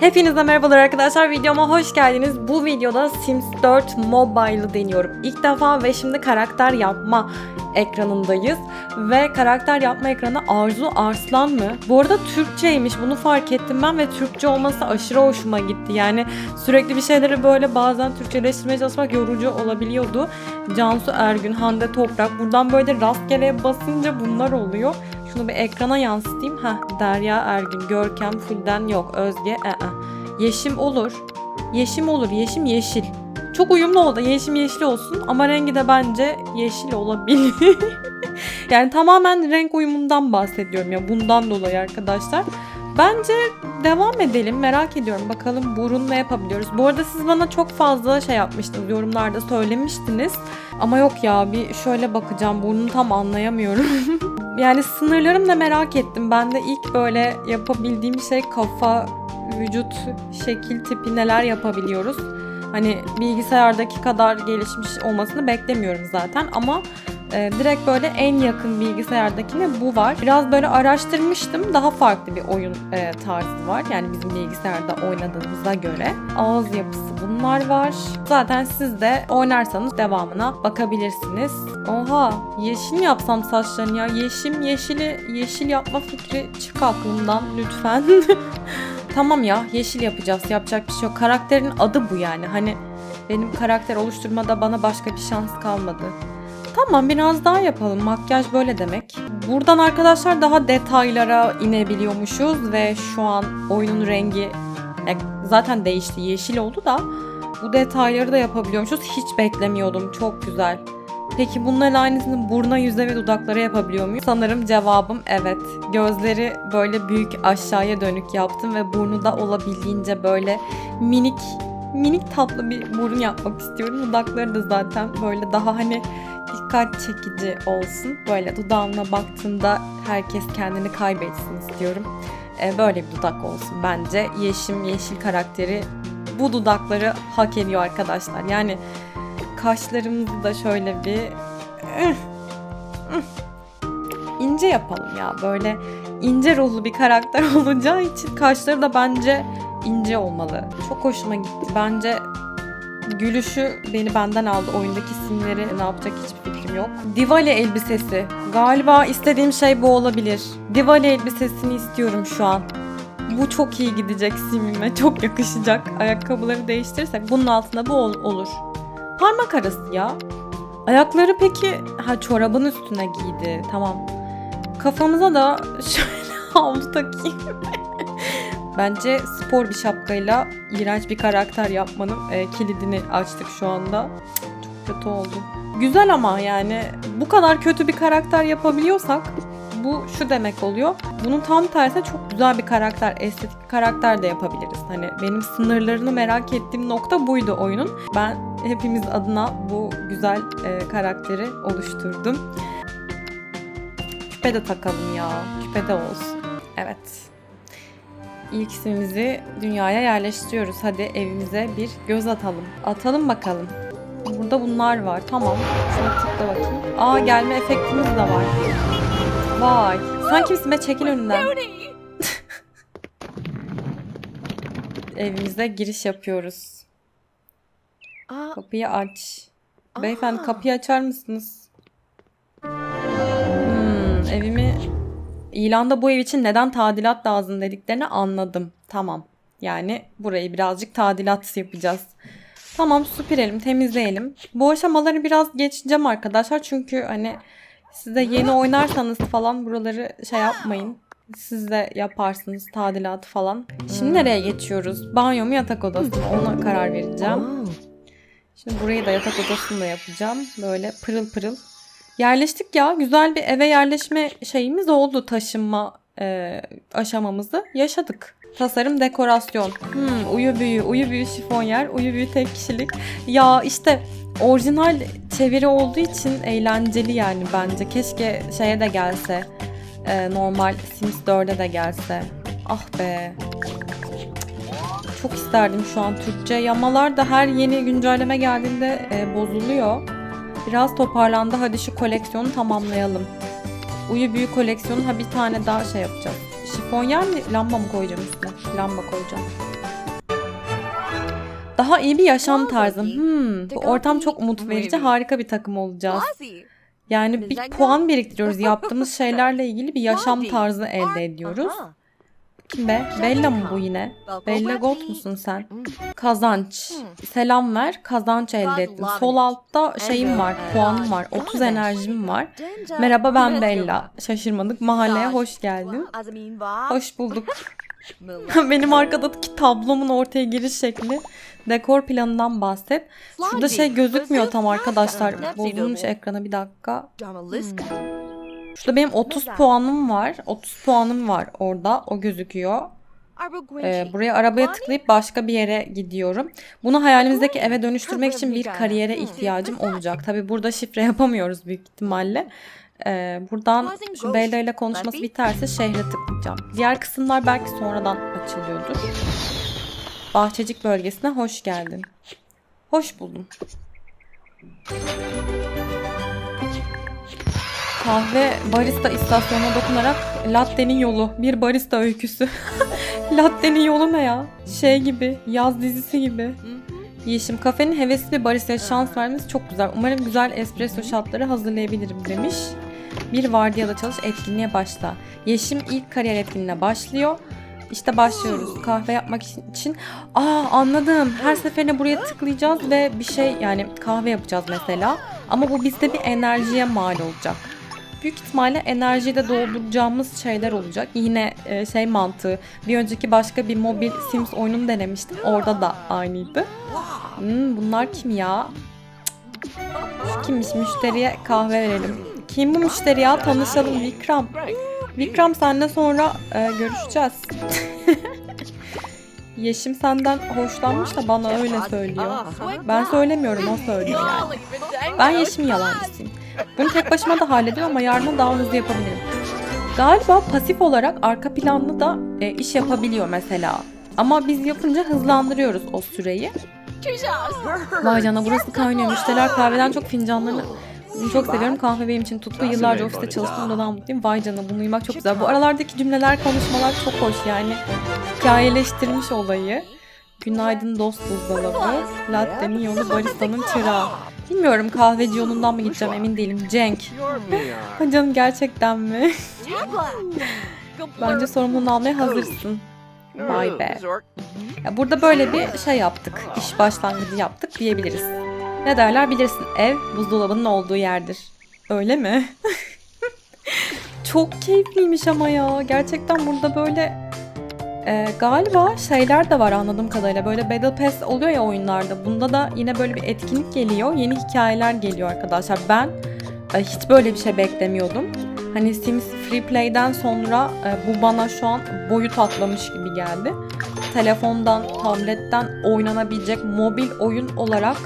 Hepinize merhabalar arkadaşlar. Videoma hoş geldiniz. Bu videoda Sims 4 Mobile'ı deniyorum. İlk defa ve şimdi karakter yapma ekranındayız. Ve karakter yapma ekranı Arzu Arslan mı? Bu arada Türkçeymiş. Bunu fark ettim ben ve Türkçe olması aşırı hoşuma gitti. Yani sürekli bir şeyleri böyle bazen Türkçeleştirmeye çalışmak yorucu olabiliyordu. Cansu Ergün, Hande Toprak. Buradan böyle rastgele basınca bunlar oluyor. Şunu bir ekrana yansıtayım. Heh, Derya Ergün, Görkem Fulden yok, Özge, ee. Yeşim olur. Yeşim olur, yeşim yeşil. Çok uyumlu oldu. Yeşim yeşil olsun ama rengi de bence yeşil olabilir. yani tamamen renk uyumundan bahsediyorum ya bundan dolayı arkadaşlar. Bence devam edelim. Merak ediyorum. Bakalım burun ne yapabiliyoruz. Bu arada siz bana çok fazla şey yapmıştınız. Yorumlarda söylemiştiniz. Ama yok ya bir şöyle bakacağım. Burnunu tam anlayamıyorum. yani sınırlarım da merak ettim. Ben de ilk böyle yapabildiğim şey kafa, vücut, şekil tipi neler yapabiliyoruz. Hani bilgisayardaki kadar gelişmiş olmasını beklemiyorum zaten ama e, direkt böyle en yakın bilgisayardakine bu var. Biraz böyle araştırmıştım. Daha farklı bir oyun e, tarzı var. Yani bizim bilgisayarda oynadığımıza göre. Ağız yapısı bunlar var. Zaten siz de oynarsanız devamına bakabilirsiniz. Oha yeşil yapsam saçlarını ya? Yeşim yeşili yeşil yapma fikri çık aklımdan lütfen. tamam ya yeşil yapacağız. Yapacak bir şey yok. Karakterin adı bu yani. Hani benim karakter oluşturmada bana başka bir şans kalmadı. Tamam biraz daha yapalım. Makyaj böyle demek. Buradan arkadaşlar daha detaylara inebiliyormuşuz ve şu an oyunun rengi e, zaten değişti. Yeşil oldu da bu detayları da yapabiliyormuşuz. Hiç beklemiyordum. Çok güzel. Peki bunların aynısını buruna, yüze ve dudaklara yapabiliyor muyum? Sanırım cevabım evet. Gözleri böyle büyük aşağıya dönük yaptım ve burnu da olabildiğince böyle minik minik tatlı bir burun yapmak istiyorum. Dudakları da zaten böyle daha hani dikkat çekici olsun. Böyle dudağına baktığında herkes kendini kaybetsin istiyorum. Ee, böyle bir dudak olsun bence. Yeşim Yeşil karakteri bu dudakları hak ediyor arkadaşlar. Yani kaşlarımızı da şöyle bir ince yapalım ya. Böyle ince ruhlu bir karakter olacağı için kaşları da bence ince olmalı. Çok hoşuma gitti. Bence gülüşü beni benden aldı. Oyundaki simleri ne yapacak hiçbir fikrim yok. Diwali elbisesi. Galiba istediğim şey bu olabilir. Diwali elbisesini istiyorum şu an. Bu çok iyi gidecek simime. Çok yakışacak. Ayakkabıları değiştirirsek bunun altında bu ol- olur. Parmak arası ya. Ayakları peki ha çorabın üstüne giydi. Tamam. Kafamıza da şöyle havlu takayım. Bence spor bir şapkayla iğrenç bir karakter yapmanın e, kilidini açtık şu anda. Çok kötü oldu. Güzel ama yani bu kadar kötü bir karakter yapabiliyorsak bu şu demek oluyor. Bunun tam tersine çok güzel bir karakter, estetik bir karakter de yapabiliriz. Hani benim sınırlarını merak ettiğim nokta buydu oyunun. Ben hepimiz adına bu güzel e, karakteri oluşturdum. Küpe de takalım ya. Küpe de olsun. Evet. İlk ismimizi dünyaya yerleştiriyoruz. Hadi evimize bir göz atalım. Atalım bakalım. Burada bunlar var. Tamam. Şuna tıkla bakayım. Aa gelme efektimiz de var. Vay. Sen kimsin be? Çekil önünden. Evimize giriş yapıyoruz. Kapıyı aç. Beyefendi kapıyı açar mısınız? İlanda bu ev için neden tadilat lazım dediklerini anladım. Tamam. Yani burayı birazcık tadilat yapacağız. Tamam süpürelim, temizleyelim. Bu aşamaları biraz geçeceğim arkadaşlar. Çünkü hani siz de yeni oynarsanız falan buraları şey yapmayın. Siz de yaparsınız tadilat falan. Şimdi nereye geçiyoruz? Banyo mu yatak odası mı? Ona karar vereceğim. Şimdi burayı da yatak odasını da yapacağım. Böyle pırıl pırıl. Yerleştik ya. Güzel bir eve yerleşme şeyimiz oldu. Taşınma e, aşamamızı yaşadık. Tasarım dekorasyon. Hmm, uyu büyü, uyu büyü şifonyer, uyu büyü tek kişilik. Ya işte orijinal çeviri olduğu için eğlenceli yani bence. Keşke şeye de gelse. e, normal Sims 4'e de gelse. Ah be. Çok isterdim şu an Türkçe. Yamalar da her yeni güncelleme geldiğinde e, bozuluyor. Biraz toparlandı. Hadi şu koleksiyonu tamamlayalım. Uyu büyü koleksiyonu ha bir tane daha şey yapacağız. Şifonyer mi? Lamba mı koyacağım üstüne? Lamba koyacağım. Daha iyi bir yaşam tarzı. Hmm, bu ortam çok umut verici. Harika bir takım olacağız. Yani bir puan biriktiriyoruz. Yaptığımız şeylerle ilgili bir yaşam tarzı elde ediyoruz. Kim be? Bella mı bu yine? Bella Gold musun sen? Kazanç. Selam ver. Kazanç elde ettim. Sol altta şeyim var. Puanım var. 30 enerjim var. Merhaba ben Bella. Şaşırmadık. Mahalleye hoş geldin. Hoş bulduk. Benim arkadaki tablomun ortaya giriş şekli. Dekor planından bahset. Şurada şey gözükmüyor tam arkadaşlar. Bozulmuş ekrana bir dakika. Şurada benim 30 puanım var. 30 puanım var orada. O gözüküyor. Ee, buraya arabaya tıklayıp başka bir yere gidiyorum. Bunu hayalimizdeki eve dönüştürmek için bir kariyere ihtiyacım olacak. Tabi burada şifre yapamıyoruz büyük ihtimalle. Ee, buradan şu Bella ile konuşması biterse şehre tıklayacağım. Diğer kısımlar belki sonradan açılıyordur. Bahçecik bölgesine hoş geldin. Hoş buldum. Kahve barista istasyonuna dokunarak latte'nin yolu. Bir barista öyküsü. latte'nin yolu ne ya? Şey gibi, yaz dizisi gibi. Yeşim kafenin hevesli bir baristaya şans vermesi çok güzel. Umarım güzel espresso shotları hazırlayabilirim demiş. Bir vardiyada çalış etkinliğe başla. Yeşim ilk kariyer etkinliğine başlıyor. İşte başlıyoruz. Kahve yapmak için. Aa anladım. Her seferinde buraya tıklayacağız ve bir şey yani kahve yapacağız mesela. Ama bu bizde bir enerjiye mal olacak. Büyük ihtimalle enerjiyi de dolduracağımız şeyler olacak. Yine e, şey mantığı. Bir önceki başka bir mobil Sims oyununu denemiştim. Orada da aynıydı. Hmm, bunlar kim ya? Cık. Kimmiş? Müşteriye kahve verelim. Kim bu müşteri ya? Tanışalım Vikram. Vikram seninle sonra e, görüşeceğiz. Yeşim senden hoşlanmış da bana öyle söylüyor. Ben söylemiyorum o söylüyor yani. Ben Yeşim'in yalancısıyım. Bunu tek başıma da hallediyorum ama yarına daha hızlı yapabilirim. Galiba pasif olarak arka planlı da e, iş yapabiliyor mesela. Ama biz yapınca hızlandırıyoruz o süreyi. Vay canına burası kaynıyor. Müşteriler kahveden çok fincanlarını bunu çok seviyorum. Kahve benim için tuttu. Yıllarca ofiste çalıştım. Bundan mutluyum. Vay canına bunu uyumak çok güzel. Bu aralardaki cümleler, konuşmalar çok hoş yani. Hikayeleştirmiş olayı. Günaydın dost buzdolabı. Latte'nin yolu baristanın çırağı. Bilmiyorum kahveci yolundan mı gideceğim emin değilim. Cenk. Canım gerçekten mi? Bence sorumluluğunu almaya hazırsın. Vay be. Ya burada böyle bir şey yaptık. İş başlangıcı yaptık diyebiliriz. Ne derler bilirsin ev buzdolabının olduğu yerdir. Öyle mi? Çok keyifliymiş ama ya. Gerçekten burada böyle e, galiba şeyler de var anladığım kadarıyla. Böyle Battle Pass oluyor ya oyunlarda. Bunda da yine böyle bir etkinlik geliyor. Yeni hikayeler geliyor arkadaşlar. Ben e, hiç böyle bir şey beklemiyordum. Hani Sims Free Play'den sonra e, bu bana şu an boyut atlamış gibi geldi. Telefondan, tabletten oynanabilecek mobil oyun olarak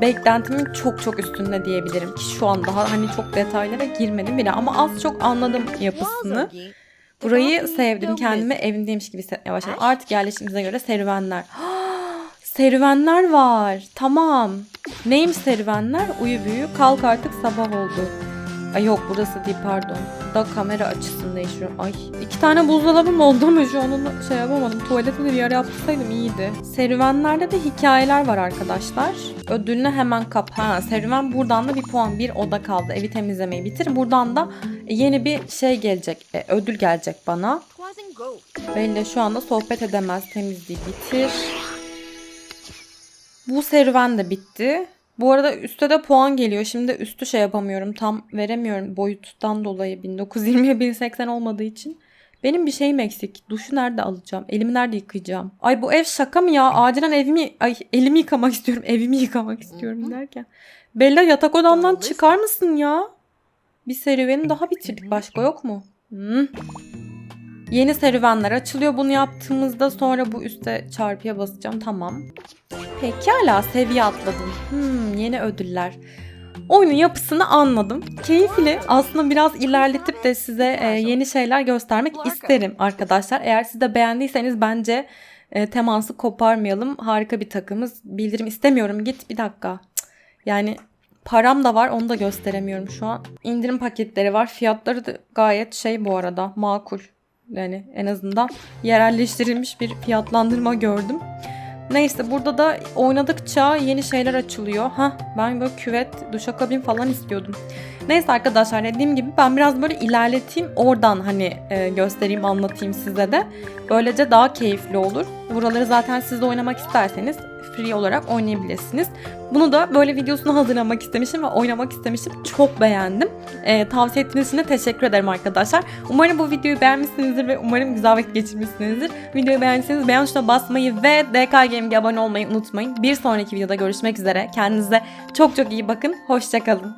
beklentimin çok çok üstünde diyebilirim ki şu an daha hani çok detaylara girmedim bile ama az çok anladım yapısını. Burayı sevdim. Kendimi evimdeymiş gibi hissetmeye başladım. Artık yerleşimize göre serüvenler. serüvenler var. Tamam. Neymiş serüvenler? Uyu büyü. Kalk artık sabah oldu. Ay yok burası değil pardon. Da kamera açısını değiştiriyorum. Ay iki tane buzdolabım oldu ama şu an onu şey yapamadım. Tuvaleti de bir ara yaptırsaydım iyiydi. Serüvenlerde de hikayeler var arkadaşlar. Ödülünü hemen kap. Ha serüven buradan da bir puan. Bir oda kaldı. Evi temizlemeyi bitir. Buradan da yeni bir şey gelecek. e, ödül gelecek bana. Belli şu anda sohbet edemez. Temizliği bitir. Bu serüven de bitti. Bu arada üstte de puan geliyor. Şimdi üstü şey yapamıyorum. Tam veremiyorum boyuttan dolayı. 1920'ye 1080 olmadığı için. Benim bir şeyim eksik. Duşu nerede alacağım? Elimi nerede yıkayacağım? Ay bu ev şaka mı ya? Acilen evimi, ay elimi yıkamak istiyorum. Evimi yıkamak istiyorum derken. Bella yatak odamdan çıkar mısın ya? Bir serüveni daha bitirdik. Başka yok mu? Hmm. Yeni serüvenler açılıyor. Bunu yaptığımızda sonra bu üste çarpıya basacağım. Tamam. Pekala seviye atladım. Hmm, yeni ödüller. Oyunun yapısını anladım. Keyifli. Aslında biraz ilerletip de size e, yeni şeyler göstermek isterim arkadaşlar. Eğer siz de beğendiyseniz bence e, teması koparmayalım. Harika bir takımız. Bildirim istemiyorum. Git bir dakika. Yani param da var onu da gösteremiyorum şu an. İndirim paketleri var. Fiyatları da gayet şey bu arada makul. Yani en azından yerelleştirilmiş bir fiyatlandırma gördüm. Neyse burada da oynadıkça yeni şeyler açılıyor. Ha ben böyle küvet, duşakabin falan istiyordum. Neyse arkadaşlar dediğim gibi ben biraz böyle ilerleteyim oradan hani e, göstereyim anlatayım size de. Böylece daha keyifli olur. Buraları zaten siz de oynamak isterseniz free olarak oynayabilirsiniz. Bunu da böyle videosunu hazırlamak istemişim ve oynamak istemişim. Çok beğendim. E, tavsiye ettiğiniz için de teşekkür ederim arkadaşlar. Umarım bu videoyu beğenmişsinizdir ve umarım güzel vakit geçirmişsinizdir. Videoyu beğendiyseniz beğen tuşuna basmayı ve DK Gaming'e abone olmayı unutmayın. Bir sonraki videoda görüşmek üzere. Kendinize çok çok iyi bakın. Hoşçakalın.